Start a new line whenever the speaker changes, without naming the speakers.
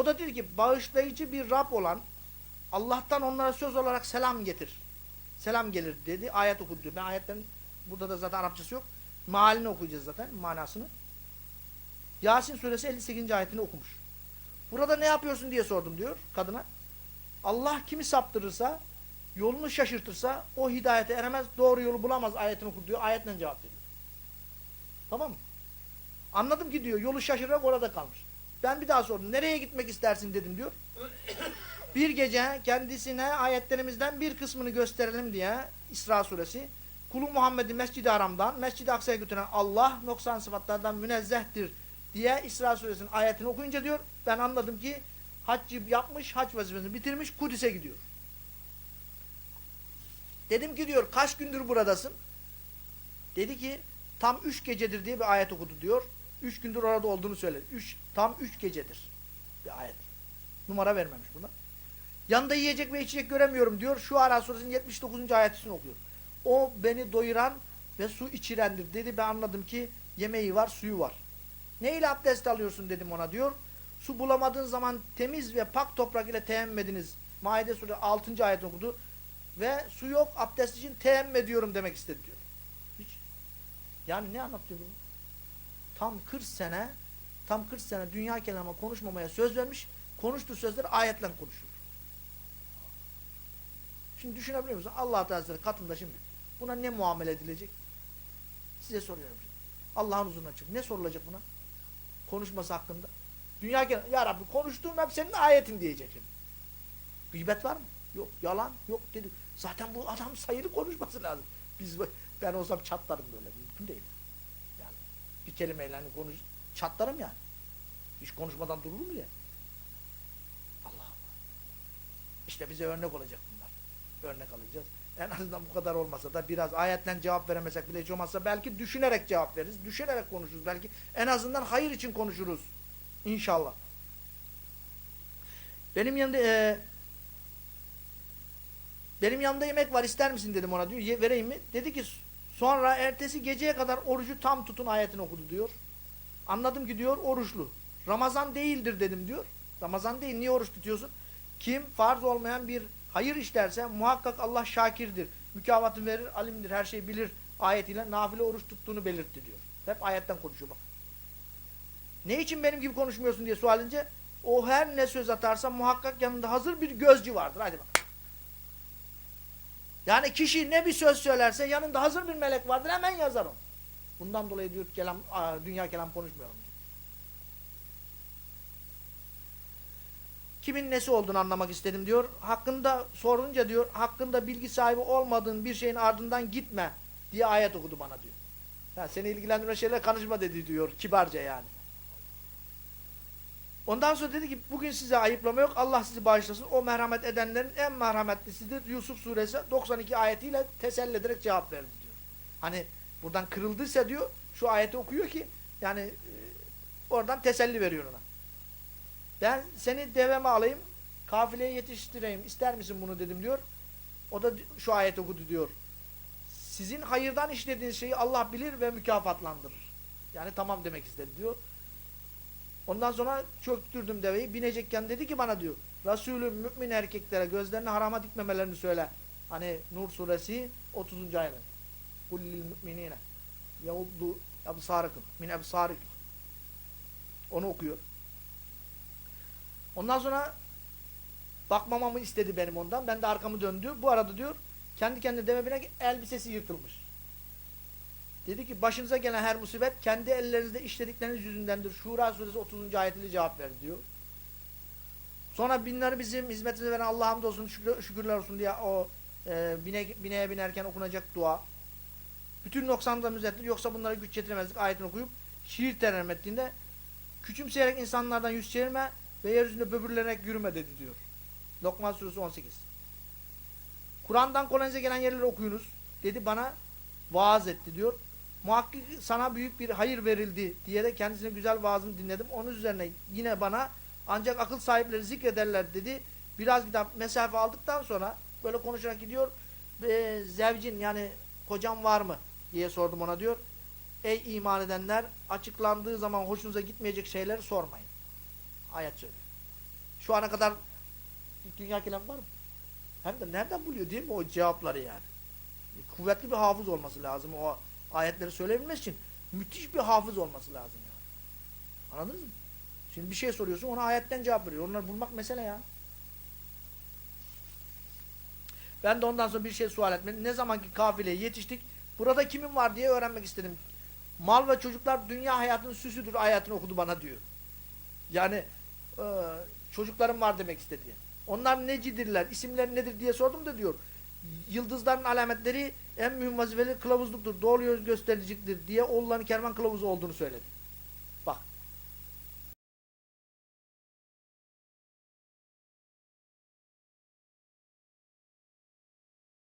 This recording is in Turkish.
O da dedi ki bağışlayıcı bir Rab olan Allah'tan onlara söz olarak selam getir. Selam gelir dedi. Ayet okudu. Ben ayetlerin burada da zaten Arapçası yok. Mealini okuyacağız zaten manasını. Yasin suresi 58. ayetini okumuş. Burada ne yapıyorsun diye sordum diyor kadına. Allah kimi saptırırsa, yolunu şaşırtırsa o hidayete eremez, doğru yolu bulamaz ayetini okur diyor. Ayetle cevap veriyor. Tamam mı? Anladım ki diyor yolu şaşırarak orada kalmış. Ben bir daha sordum. Nereye gitmek istersin dedim diyor. Bir gece kendisine ayetlerimizden bir kısmını gösterelim diye İsra suresi kulu Muhammed'i Mescid-i Haram'dan Mescid-i Aksa'ya götüren Allah noksan sıfatlardan münezzehtir diye İsra suresinin ayetini okuyunca diyor ben anladım ki haccı yapmış, hac vazifesini bitirmiş, Kudüs'e gidiyor. Dedim ki diyor kaç gündür buradasın? Dedi ki tam üç gecedir diye bir ayet okudu diyor. Üç gündür orada olduğunu söyledi. Üç, tam üç gecedir bir ayet. Numara vermemiş buna. Yanında yiyecek ve içecek göremiyorum diyor. Şu Ara suresinin 79. ayetini okuyor. O beni doyuran ve su içirendir dedi. Ben anladım ki yemeği var, suyu var. Neyle abdest alıyorsun dedim ona diyor. Su bulamadığın zaman temiz ve pak toprak ile teyemmediniz. Maide suresi 6. ayet okudu. Ve su yok abdest için teyemmüm ediyorum demek istedi diyor. Hiç. Yani ne anlatıyor bu? Tam 40 sene tam 40 sene dünya kelamı konuşmamaya söz vermiş. Konuştuğu sözler ayetle konuşuyor. Şimdi düşünebiliyor musun? Allah Teala katında şimdi buna ne muamele edilecek? Size soruyorum. Allah'ın huzuruna çık. Ne sorulacak buna? Konuşması hakkında. Dünya kelamı. Ya Rabbi konuştuğum hep senin ayetin diyecek şimdi. Gıybet var mı? Yok. Yalan? Yok dedi. Zaten bu adam sayılı konuşması lazım. Biz ben olsam çatlarım böyle. Mümkün değil. Bir kelimeyle hani konuş çatlarım yani. Hiç konuşmadan durur mu ya? Allah Allah. İşte bize örnek olacak bunlar. Örnek alacağız. En azından bu kadar olmasa da biraz ayetten cevap veremesek bile hiç olmazsa belki düşünerek cevap veririz. Düşünerek konuşuruz. Belki en azından hayır için konuşuruz. İnşallah. Benim yanında e, benim yanımda yemek var ister misin dedim ona diyor. Vereyim mi? Dedi ki sonra ertesi geceye kadar orucu tam tutun ayetini okudu diyor. Anladım ki diyor oruçlu. Ramazan değildir dedim diyor. Ramazan değil niye oruç tutuyorsun? Kim farz olmayan bir hayır işlerse muhakkak Allah şakirdir. Mükafatını verir, alimdir, her şeyi bilir ayetiyle nafile oruç tuttuğunu belirtti diyor. Hep ayetten konuşuyor bak. Ne için benim gibi konuşmuyorsun diye sualince o her ne söz atarsa muhakkak yanında hazır bir gözcü vardır. Hadi bak. Yani kişi ne bir söz söylerse yanında hazır bir melek vardır hemen yazar onu. Bundan dolayı diyor kelam, dünya kelam konuşmuyorum diyor. Kimin nesi olduğunu anlamak istedim diyor. Hakkında sorunca diyor hakkında bilgi sahibi olmadığın bir şeyin ardından gitme diye ayet okudu bana diyor. Yani seni ilgilendiren şeyler konuşma dedi diyor kibarca yani. Ondan sonra dedi ki bugün size ayıplama yok. Allah sizi bağışlasın. O merhamet edenlerin en merhametlisidir. Yusuf suresi 92 ayetiyle teselli ederek cevap verdi diyor. Hani buradan kırıldıysa diyor şu ayeti okuyor ki yani e, oradan teselli veriyor ona. Ben seni deveme alayım kafileye yetiştireyim. İster misin bunu dedim diyor. O da şu ayet okudu diyor. Sizin hayırdan işlediğiniz şeyi Allah bilir ve mükafatlandırır. Yani tamam demek istedi diyor. Ondan sonra çöktürdüm deveyi. Binecekken dedi ki bana diyor. Resulü mümin erkeklere gözlerini harama dikmemelerini söyle. Hani Nur suresi 30. ayet. Kullil müminine yavuddu ebsarikum min ebsarikum. Onu okuyor. Ondan sonra bakmamamı istedi benim ondan. Ben de arkamı döndü. Bu arada diyor kendi kendine deve bine elbisesi yırtılmış. Dedi ki başınıza gelen her musibet kendi ellerinizde işledikleriniz yüzündendir. Şura suresi 30. ayetiyle cevap verdi diyor. Sonra binleri bizim hizmetimize veren Allah'a hamdolsun şükür, şükürler olsun diye o e, bine, bineğe binerken okunacak dua. Bütün noksanlıkla müzettir. Yoksa bunlara güç yetiremezdik ayetini okuyup şiir terennüm ettiğinde küçümseyerek insanlardan yüz çevirme ve yeryüzünde böbürlenerek yürüme dedi diyor. Lokman suresi 18. Kur'an'dan kolayınıza gelen yerleri okuyunuz. Dedi bana vaaz etti diyor. Muhakkak sana büyük bir hayır verildi diye de kendisine güzel vaazını dinledim. Onun üzerine yine bana ancak akıl sahipleri zikrederler dedi. Biraz gidip mesafe aldıktan sonra böyle konuşarak gidiyor. E, zevcin yani kocam var mı diye sordum ona diyor. Ey iman edenler açıklandığı zaman hoşunuza gitmeyecek şeyleri sormayın. Ayet söylüyor. Şu ana kadar dünya kelam var mı? Hem de nereden buluyor değil mi o cevapları yani? Kuvvetli bir hafız olması lazım o ayetleri söyleyebilmesi için. Müthiş bir hafız olması lazım yani. Anladınız mı? Şimdi bir şey soruyorsun ona ayetten cevap veriyor. Onları bulmak mesele ya. Ben de ondan sonra bir şey sual etmedim. Ne zamanki kafileye yetiştik, burada kimin var diye öğrenmek istedim. Mal ve çocuklar dünya hayatının süsüdür ayetini okudu bana diyor. Yani e, çocuklarım var demek istedi. Onlar necidirler, isimleri nedir diye sordum da diyor. Yıldızların alametleri en mühim vazifeleri kılavuzluktur. Doğru yol göstericidir diye oğulların kervan kılavuzu olduğunu söyledi.